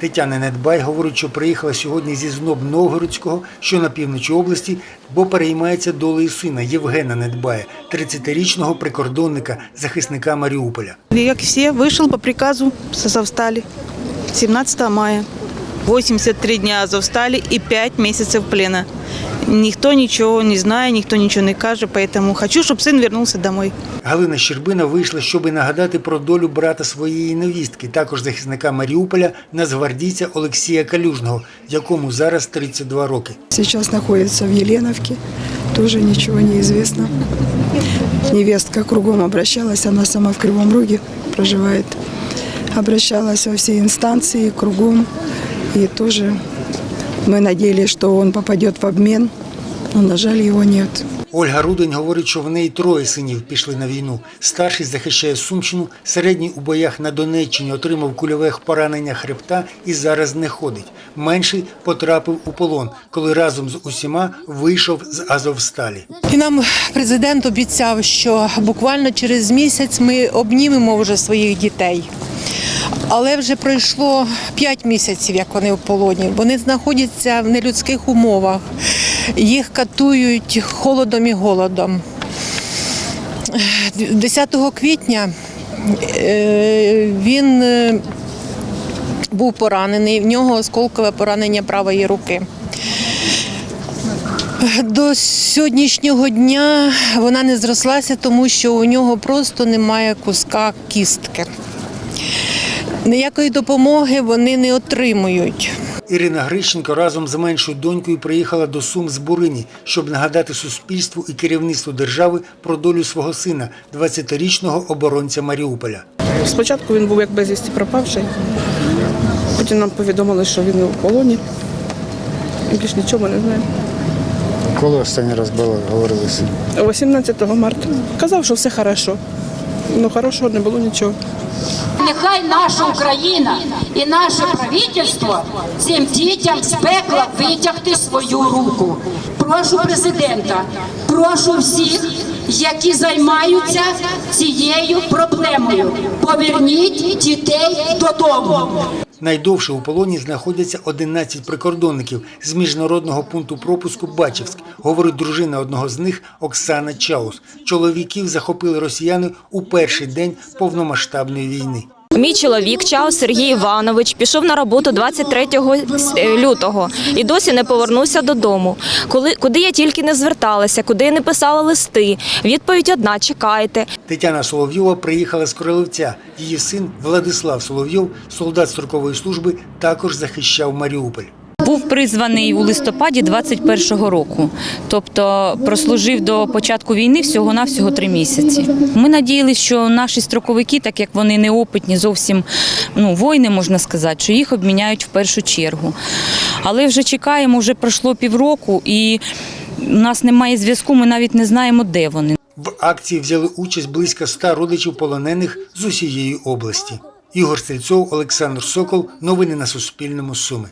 Тетяна Недбай говорить, що приїхала сьогодні зі зноб Новгородського, що на півночі області, бо переймається долею сина Євгена Недбая, 30-річного прикордонника, захисника Маріуполя. Як всі вийшов по приказу Завсталі, Азовстали 17 мая. 83 дня Азовстали і 5 місяців плена. Никто ничего не знает, никто ничего не каже, поэтому хочу, чтобы сын вернулся домой. Галина Щербина вийшла, щоби нагадати про долю брата своєї невістки, також захисника Маріуполя, нацгвардійця Олексія Калюжного, якому зараз 32 роки. Сейчас находится в Еленовке, тоже ничего не известно. Невестка кругом обращалась, она сама в Кривом Роге проживает. Обращалась во все инстанции, кругом. И тоже мы надеялись, что он попадет в обмен, но, на жаль, его нет. Ольга Рудень говорить, що в неї троє синів пішли на війну. Старший захищає Сумщину, середній у боях на Донеччині отримав кульове поранення хребта і зараз не ходить. Менший потрапив у полон, коли разом з усіма вийшов з Азовсталі. І нам президент обіцяв, що буквально через місяць ми обнімемо вже своїх дітей. Але вже пройшло 5 місяців, як вони в полоні. Вони знаходяться в нелюдських умовах. Їх катують холодом і голодом. 10 квітня е, він е, був поранений, в нього осколкове поранення правої руки. До сьогоднішнього дня вона не зрослася, тому що у нього просто немає куска кістки. Ніякої допомоги вони не отримують. Ірина Грищенко разом з меншою донькою приїхала до Сум з Бурині, щоб нагадати суспільству і керівництву держави про долю свого сина, 20-річного оборонця Маріуполя. Спочатку він був як безвісті пропавший. Потім нам повідомили, що він у полоні. І більш нічого не знаємо. Коли останній раз було, говорили ним? 18 марта. Казав, що все хорошо. Ну хорошого не було нічого. Нехай наша Україна і наше правительство цим дітям з пекла витягти свою руку. Прошу президента, прошу всіх, які займаються цією проблемою. Поверніть дітей додому. Найдовше у полоні знаходяться 11 прикордонників з міжнародного пункту пропуску Бачівськ, говорить дружина одного з них Оксана Чаус. Чоловіків захопили росіяни у перший день повномасштабної війни. Мій чоловік Чао Сергій Іванович пішов на роботу 23 е, лютого і досі не повернувся додому. Коли куди я тільки не зверталася, куди я не писала листи. Відповідь одна: чекайте. Тетяна Соловйова приїхала з Королевця. Її син Владислав Соловйов, солдат строкової служби, також захищав Маріуполь. Був призваний у листопаді 21-го року, тобто прослужив до початку війни всього-навсього три місяці. Ми надіялися, що наші строковики, так як вони неопитні, зовсім ну, воїни, можна сказати, що їх обміняють в першу чергу. Але вже чекаємо, вже пройшло півроку, і у нас немає зв'язку, ми навіть не знаємо, де вони. В акції взяли участь близько 100 родичів полонених з усієї області. Ігор Стрільцов, Олександр Сокол. Новини на Суспільному. Суми.